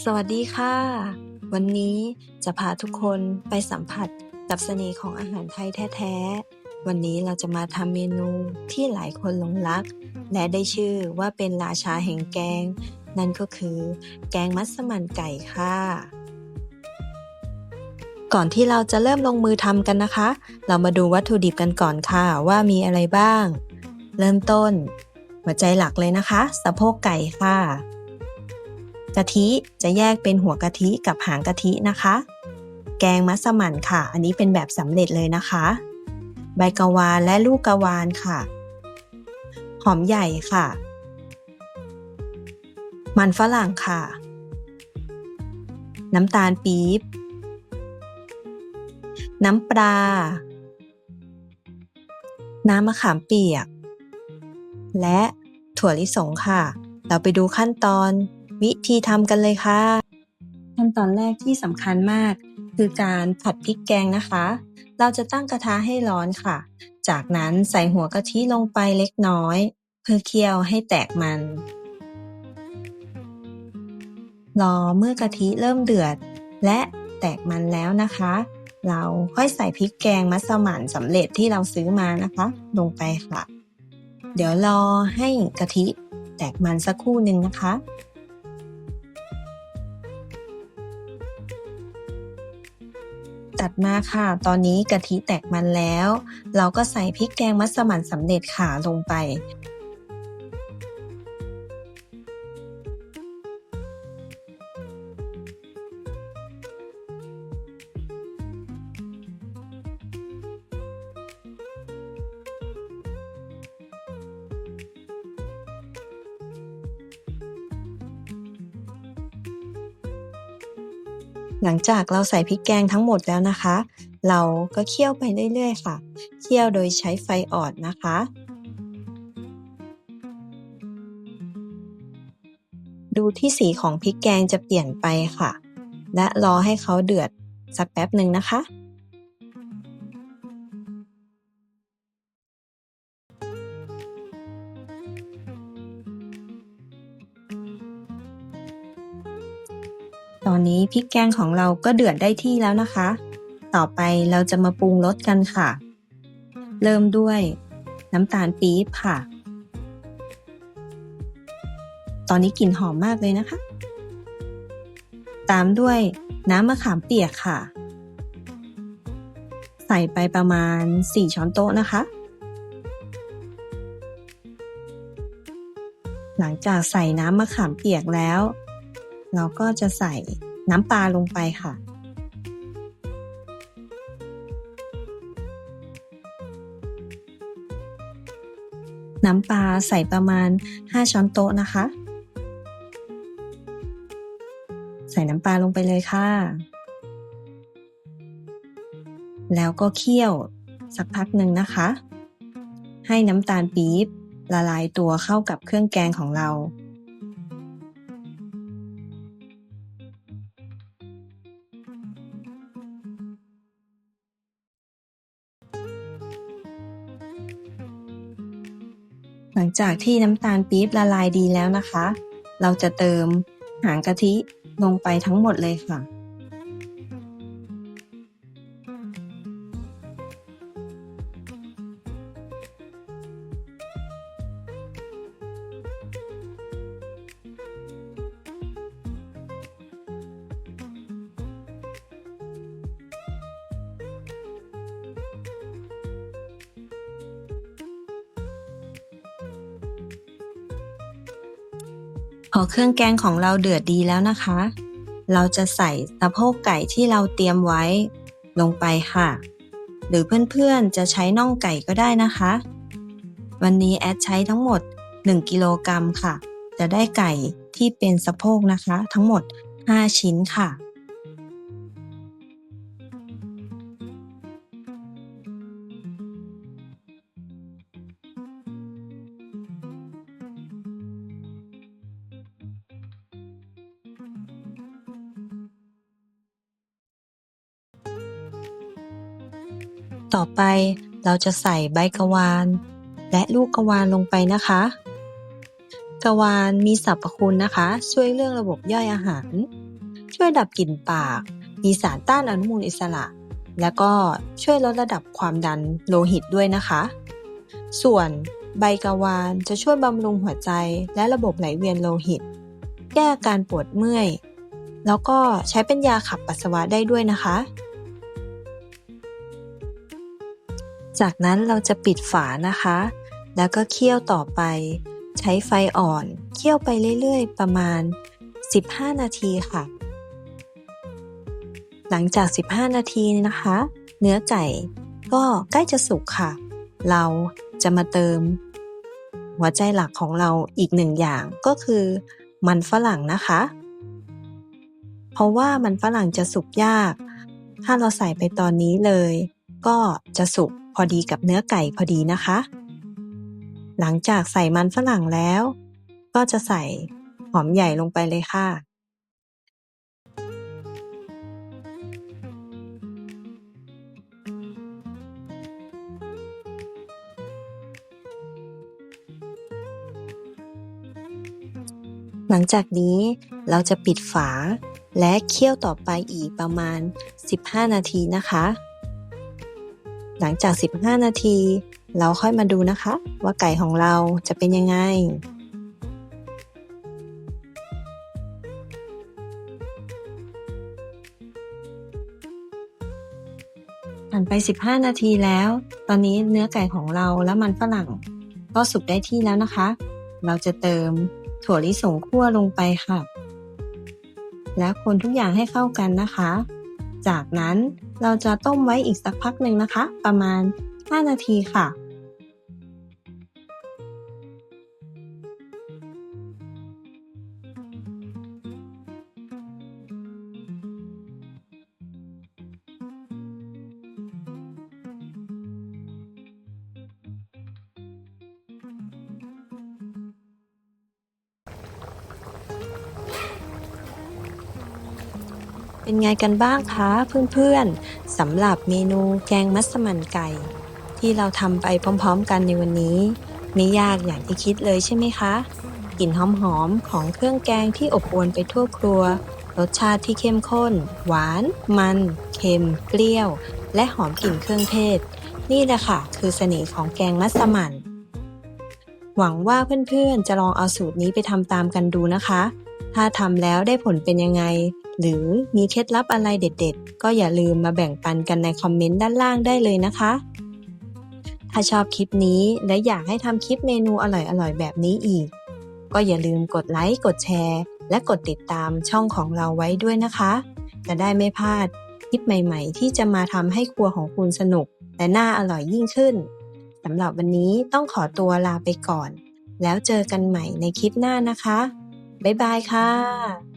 สวัสดีค่ะ วันนี้จะพาทุกคนไปสัมผัสกับเสน่ห์ของอาหารไทยแท้ๆ วันนี้เราจะมาทำเมนูที่หลายคนหลงรัก และได้ชื่อว่าเป็นราชาแห่งแกง นั่นก็คือ แกงมัสมั่นไก่ค่ะ ก่อนที่เราจะเริ่มลงมือทำกันนะคะ เรามาดูวัตถุดิบกันก่อนค่ะว่ามีอะไรบ้าง เริ่มต้น หัวใจหลักเลยนะคะ สะโพกไก่ค่ะ กะทิจะแยกเป็นหัวกะทิกับหางกะทินะคะ แกงมัสมั่นค่ะ อันนี้เป็นแบบสำเร็จเลยนะคะ ใบกะวานและลูกกะวานค่ะ หอมใหญ่ค่ะ มันฝรั่งค่ะ น้ำตาลปี๊บ น้ำปลา น้ำมะขามเปียก และถั่วลิสงค่ะ เราไปดูขั้นตอน วิธีทำกันเลยค่ะ ขั้นตอนแรกที่สำคัญมาก คือการผัดพริกแกงนะคะ เราจะตั้งกระทะให้ร้อนค่ะ จากนั้นใส่หัวกะทิลงไปเล็กน้อย เพื่อเคี่ยวให้แตกมัน รอเมื่อกะทิเริ่มเดือด และแตกมันแล้วนะคะ เราค่อยใส่พริกแกงมัสมั่นสำเร็จที่เราซื้อมานะคะ ลงไปค่ะ เดี๋ยวรอให้กะทิแตกมันสักครู่หนึ่งนะคะ ตัดมาค่ะ ตอนนี้กะทิแตกมันแล้ว เราก็ใส่พริกแกงมัสมั่นสำเร็จค่ะลงไป หลังจากเราใส่พริกแกงทั้งหมดแล้วนะคะ เราก็เคี่ยวไปเรื่อยๆค่ะ เคี่ยวโดยใช้ไฟอ่อนนะคะ ดูที่สีของพริกแกงจะเปลี่ยนไปค่ะ และรอให้เขาเดือดสักแป๊บหนึ่งนะคะ ตอนนี้พริกแกงของเราก็เดือดได้ที่แล้วนะคะ ต่อไปเราจะมาปรุงรสกันค่ะ เริ่มด้วย น้ำตาลปี๊บค่ะ ตอนนี้กลิ่นหอมมากเลยนะคะ ตามด้วยน้ำมะขามเปียกค่ะ ใส่ไปประมาณ 4 ช้อนโต๊ะนะคะ หลังจากใส่น้ำมะขามเปียกแล้ว เราก็จะใส่น้ำปลาลงไปค่ะ น้ำปลาใส่ประมาณ 5 ช้อนโต๊ะนะคะ ใส่น้ำปลาลงไปเลยค่ะ แล้วก็เคี่ยวสักพักหนึ่งนะคะ ให้น้ำตาลปี๊บละลายตัวเข้ากับเครื่องแกงของเรา หลังจากที่น้ำตาลปี๊บละลายดีแล้วนะคะ เราจะเติมหางกะทิลงไปทั้งหมดเลยค่ะ พอเครื่องแกงของเราเดือดดีแล้วนะคะ เราจะใส่สะโพกไก่ที่เราเตรียมไว้ลงไปค่ะ หรือเพื่อนๆจะใช้น่องไก่ก็ได้นะคะ วันนี้แอดใช้ทั้งหมด 1 กิโลกรัมค่ะ จะได้ไก่ที่เป็นสะโพกนะคะ ทั้งหมด 5 ชิ้นค่ะ ต่อไป เราจะใส่ใบกะวาน และลูกกะวานลงไปนะคะ กะวานมีสรรพคุณนะคะ ช่วยเรื่องระบบย่อยอาหาร ช่วยดับกลิ่นปาก มีสารต้านอนุมูลอิสระ แล้วก็ช่วยลดระดับความดันโลหิตด้วยนะคะ ส่วนใบกะวานจะช่วยบำรุงหัวใจและระบบไหลเวียนโลหิต แก้อาการปวดเมื่อย แล้วก็ใช้เป็นยาขับปัสสาวะได้ด้วยนะคะ จากนั้นเราจะปิดฝานะคะ แล้วก็เคี่ยวต่อไป ใช้ไฟอ่อน เคี่ยวไปเรื่อยๆ ประมาณ 15 นาทีค่ะ หลังจาก 15 นาทีนะคะ เนื้อไก่ก็ใกล้จะสุกค่ะ เราจะมาเติม หัวใจหลักของเราอีกหนึ่งอย่างก็คือมันฝรั่งนะคะ เพราะว่ามันฝรั่งจะสุกยาก ถ้าเราใส่ไปตอนนี้เลย ก็จะสุก พอดีกับเนื้อไก่พอดีนะคะ หลังจากใส่มันฝรั่งแล้ว ก็จะใส่หอมใหญ่ลงไปเลยค่ะ หลังจากนี้เราจะปิดฝาและเคี่ยวต่อไปอีกประมาณ 15 นาทีนะคะ หลังจาก 15 นาที เราค่อยมาดูนะคะ ว่าไก่ของเราจะเป็นยังไง ผ่านไป 15 นาทีแล้ว ตอนนี้เนื้อไก่ของเราและมันฝรั่ง ก็สุกได้ที่แล้วนะคะ เราจะเติมถั่วลิสงคั่วลงไปค่ะ แล้วคนทุกอย่างให้เข้ากันนะคะ จากนั้นเราจะต้มไว้อีกสักพักหนึ่งนะคะ ประมาณ 5 นาทีค่ะ เป็นไงกันบ้างคะเพื่อนๆสำหรับเมนูแกงมัสมั่นไก่ ที่เราทำไปพร้อมๆ กันในวันนี้ ไม่ยากอย่างที่คิดเลยใช่ไหมคะกลิ่นหอมๆของเครื่องแกงที่อบอวลไปทั่วครัว รสชาติที่เข้มข้น หวาน มัน เค็ม เปรี้ยว และหอมกลิ่นเครื่องเทศ นี่แหละค่ะ คือเสน่ห์ของแกงมัสมั่นหวังว่าเพื่อนๆจะลองเอาสูตรนี้ไปทำตามกันดูนะคะ ถ้าทำแล้วได้ผลเป็นยังไง หรือมีเคล็ดลับอะไรเด็ด ๆ ก็อย่าลืมมาแบ่งปันกันในคอมเมนต์ด้านล่างได้เลยนะคะ ถ้าชอบคลิปนี้และอยากให้ทำคลิปเมนูอร่อยๆ แบบนี้อีก ก็อย่าลืมกดไลค์กดแชร์ และกดติดตามช่องของเราไว้ด้วยนะคะ จะได้ไม่พลาดคลิปใหม่ ๆ ที่จะมาทำให้ครัวของคุณสนุก และน่าอร่อยยิ่งขึ้นสำหรับวันนี้ต้องขอตัวลาไปก่อน แล้วเจอกันใหม่ในคลิปหน้านะคะ บ๊ายบายค่ะ